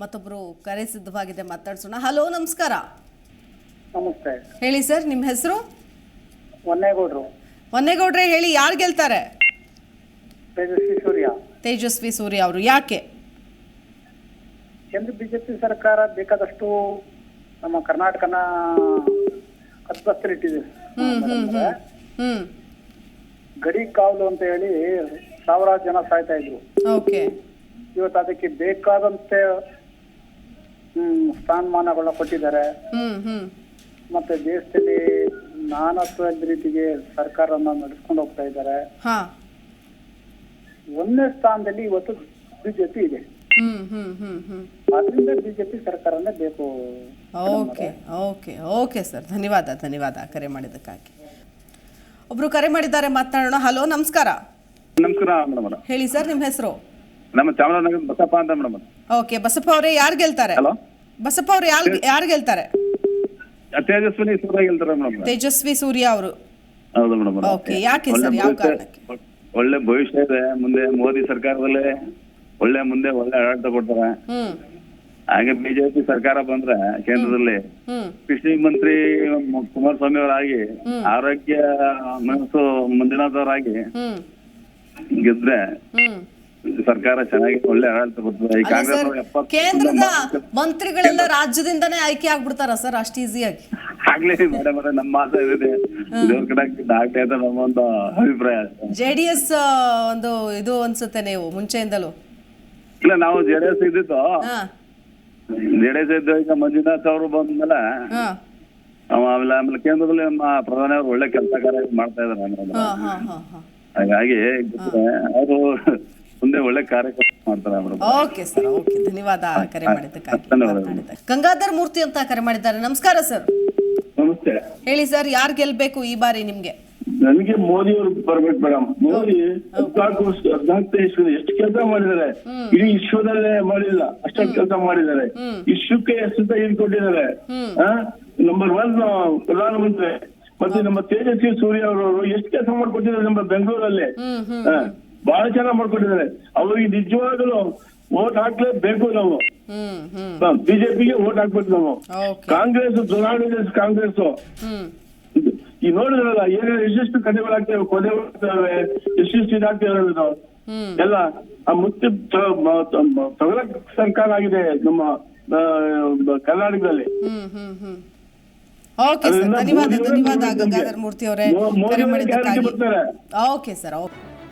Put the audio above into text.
ಮತ್ತೊಬ್ಬರು ಕರೆ ಸಿದ್ಧವಾಗಿದೆ ಮಾತಾಡ್ಸೋಣ. ಹಲೋ ನಮಸ್ಕಾರ. ನಮಸ್ತೆ. ಹೇಳಿ ಸರ್ ನಿಮ್ಮ ಹೆಸರು? ಒನ್ನೇಗೌಡ್ರು ಹೊನ್ನೇಗೌಡ್ರೆ ಹೇಳಿ ಯಾರು ಗೆಲ್ತಾರೆ? ತೇಜಸ್ವಿ ಸೂರ್ಯ. ತೇಜಸ್ವಿ ಸೂರ್ಯ ಅವರು ಯಾಕೆ? ಕೇಂದ್ರ ಬಿಜೆಪಿ ಸರ್ಕಾರ ಬೇಕಾದಷ್ಟು ನಮ್ಮ ಕರ್ನಾಟಕನ ಕದ್ಬಸ್ತಲಿಟ್ಟಿದೆ ಹ್ಮ್. ಗಡಿ ಕಾವಲು ಅಂತ ಹೇಳಿ ಸಾವಿರಾರು ಜನ ಸಾಯ್ತಾ ಇದ್ರು. ಓಕೆ. ಇವತ್ತು ಅದಕ್ಕೆ ಬೇಕಾದಂತೆ ಸ್ಥಾನಮಾನಗಳನ್ನ ಕೊಟ್ಟಿದ್ದಾರೆ. ಹ್ಮ್ ಹ್ಮ್. ಮತ್ತೆ ದೇಶದಲ್ಲಿ ನಾನತ್ವ ರೀತಿಗೆ ಸರ್ಕಾರವನ್ನ ನಡೆಸ್ಕೊಂಡು ಹೋಗ್ತಾ ಇದ್ದಾರೆ. ಹಾ. ಒಂದನೇ ಸ್ಥಾನದಲ್ಲಿ ಇವತ್ತು ಬಿಜೆಪಿ ಇದೆ. ಹ್ಮ್ ಹ್ಮ್ ಹ್ಮ್ ಹ್ಮ್. ಅದರಿಂದ ಬಿಜೆಪಿ ಸರ್ಕಾರನೇ ಬೇಕು. Okay okay okay sir. ಧನ್ಯವಾದ ಧನ್ಯವಾದ ಕರೆ ಮಾಡಿದ್ದಕ್ಕಾಗಿ. ಒಬ್ರು ಕರೆ ಮಾಡಿದ್ದಾರೆ ಮಾತನಾಡೋಣ. ಹಲೋ ನಮಸ್ಕಾರ. ನಮಸ್ಕಾರ ಮೇಡಮ್ ಹೇಳಿ ಸರ್ ನಿಮ್ಮ ಹೆಸರು? ನಮ್ಮ ಚಾಮರಾಜನಗರ ಬಸಪ್ಪ ಅಂತ ಮೇಡಮ್ ಓಕೆ ಬಸಪ್ಪ ಅವರೇ ಯಾರು ಗೆಲ್ತಾರೆ? ಹಲೋ? ಬಸಪ್ಪ ಅವ್ರು ಯಾರು ಯಾರು ಗೆಲ್ತಾರೆ? ತೇಜಸ್ವಿನಿ ಸೂರ್ಯ ಗೆಲ್ತಾರೆ ಮೇಡಮ್ ತೇಜಸ್ವಿ ಸೂರ್ಯ ಅವರು. ಹೌದು ಮೇಡಮ್ ಓಕೆ ಯಾಕೆ ಸರ್? ಯಾವ ಕಾರಣಕ್ಕೆ? ಒಳ್ಳೆ ಭವಿಷ್ಯ ಇದೆ. ಮುಂದೆ ಮೋದಿ ಸರ್ಕಾರದಲ್ಲಿ ಒಳ್ಳೆ ಮುಂದೆ ಒಳ್ಳೆ ಆಡಳಿತ ಕೊಡ್ತಾರೆ. ಹಾಗೆ ಬಿಜೆಪಿ ಸರ್ಕಾರ ಬಂದ್ರೆ ಕೇಂದ್ರದಲ್ಲಿ ಕೃಷಿ ಮಂತ್ರಿ ಕುಮಾರಸ್ವಾಮಿ ಅವರಾಗಿ ಆರೋಗ್ಯ ಮನಸ್ಸು ಮಂಜುನಾಥ್ ಅವರಾಗಿ ಗೆದ್ರೆ ಸರ್ಕಾರ ಚೆನ್ನಾಗಿ ಒಳ್ಳೆ ಆಡಳಿತ ಬರ್ತದೆ ಈ ಅಲ್ಲ ಕಾಂಗ್ರೆಸ್ ಸರ್ ಅವ್ರು ಎಪ್ಪತ್ತು ಕೇಂದ್ರದ ಮಂತ್ರಿಗಳೆಲ್ಲ ರಾಜ್ಯದಿಂದನೇ ಆಯ್ಕೆ ಆಗ್ಬಿಡ್ತಾರ ಸರ್ ಅಷ್ಟು ಈಸಿಯಾಗಿ? ಆಗ್ಲೇ ಮೇಡಮ್ ಅವರೇ ನಮ್ಮ ಮಾತು ಇದೆ. ಕಡೆ ಆಗ್ಲಿ ಅಂತ ನಮ್ಮ ಒಂದು ಅಭಿಪ್ರಾಯ. ಅಷ್ಟೇ. ಜೆ ಡಿ ಎಸ್ ಒಂದು ಇದು ಅನ್ಸುತ್ತೆ ನೀವು ಮುಂಚೆಯಿಂದಲೂ. ಇಲ್ಲ ನಾವು ಜೆಡಿಎಸ್ ಇದ್ದಿದ್ದು. ಹಾ. ಜೆಡಿಎಸ್ ಇದ್ದು ಈಗ ಮಂಜುನಾಥ್ ಅವರು ಬಂದ್ಮೇಲೆ ಹಾ. ಅವ ಆಮೇಲೆ ಆಮೇಲೆ ಕೇಂದ್ರದಲ್ಲಿ ನಮ್ಮ ಪ್ರಧಾನಿ ಅವರು ಒಳ್ಳೆ ಕೆಲಸ ಕಾರ್ಯ ಮಾಡ್ತಾ ಇದಾರೆ ಮೇಡಮ್ ಹಾ ಹಾ ಹಾ ಹಾ. ಹಾಗಾಗಿ ಅವರು ಒಳ್ಳೆ ಕಾರ್ಯಕ್ರಮ ಮಾಡ್ತಾರೆ ಓಕೆ ಸರ್ ಓಕೆ ಧನ್ಯವಾದ ಕರೆ ಮಾಡಿದ್ದಕ್ಕಾಗಿ. ಮಾತನಾಡಿದ್ದಕ್ಕೆ. ಗಂಗಾಧರ್ ಮೂರ್ತಿ ಅಂತ ಕರೆ ಮಾಡಿದ್ದಾರೆ. ನಮಸ್ಕಾರ ಸರ್ ನಮಸ್ತೆ. ಹೇಳಿ ಸರ್ ಯಾರು ಗೆಲ್ಬೇಕು ಈ ಬಾರಿ ನಿಮ್ಗೆ? ನನಗೆ ಮೋದಿ ಅವರು ಬರ್ಬೇಕು ಮೇಡಮ್. ಮೋದಿ ಹದ್ನಾಲ್ಕು ವರ್ಷ ಹದ್ನಾಲ್ಕು ದೇಶದ ಎಷ್ಟು ಕೆಲಸ ಮಾಡಿದ್ದಾರೆ? ಇಡೀ ವಿಶ್ವದಲ್ಲೇ ಮಾಡಿಲ್ಲ. ಅಷ್ಟೊಂದು ಕೆಲಸ ಮಾಡಿದ್ದಾರೆ. ವಿಶ್ವಕ್ಕೆ ಎಷ್ಟು ಕೊಟ್ಟಿದ್ದಾರೆ ನಂಬರ್ ಒನ್ ಪ್ರಧಾನಮಂತ್ರಿ. ಮತ್ತೆ ನಮ್ಮ ತೇಜಸ್ವಿ ಸೂರ್ಯ ಅವರು ಎಷ್ಟು ಕೆಲಸ ಮಾಡ್ಕೊಟ್ಟಿದ್ದಾರೆ ನಮ್ಮ ಬೆಂಗಳೂರಲ್ಲಿ? ಹಾ, ಬಹಳ ಚೆನ್ನಾಗಿ ಮಾಡ್ಕೊಟ್ಟಿದ್ದಾರೆ. ಅವ್ರಿಗೆ ನಿಜವಾಗಲೂ ವೋಟ್ ಹಾಕ್ಲೇಬೇಕು ನಾವು. ಬಿಜೆಪಿಗೆ ಓಟ್ ಹಾಕ್ಬೇಕು ನಾವು. ಕಾಂಗ್ರೆಸ್ ಚುನಾವಣೆ ಕಾಂಗ್ರೆಸ್ ಈ ಈಗ ನೋಡಿದ್ರಲ್ಲ ಏನೇನು ಎಷ್ಟೆಷ್ಟು ಕಥೆಗಳಾಗ್ತವೆ ಕೊನೆ ಎಷ್ಟೆಷ್ಟು ಎಷ್ಟು ಇದಾಗ್ತೇವೆ ನಾವು ಎಲ್ಲ ಆ ಮುತ್ತ ತಗೊಳಕ್ ಸರ್ಕಾರ ಆಗಿದೆ ನಮ್ಮ ಕರ್ನಾಟಕದಲ್ಲಿ. ಓಕೆ ಸರ್ ಧನ್ಯವಾದ ಧನ್ಯವಾದ ಗಂಗಾಧರ್ ಮೂರ್ತಿ ಅವರೇ ಕರೆ ಮಾಡಿದ್ದಕ್ಕಾಗಿ. Okay sir okay.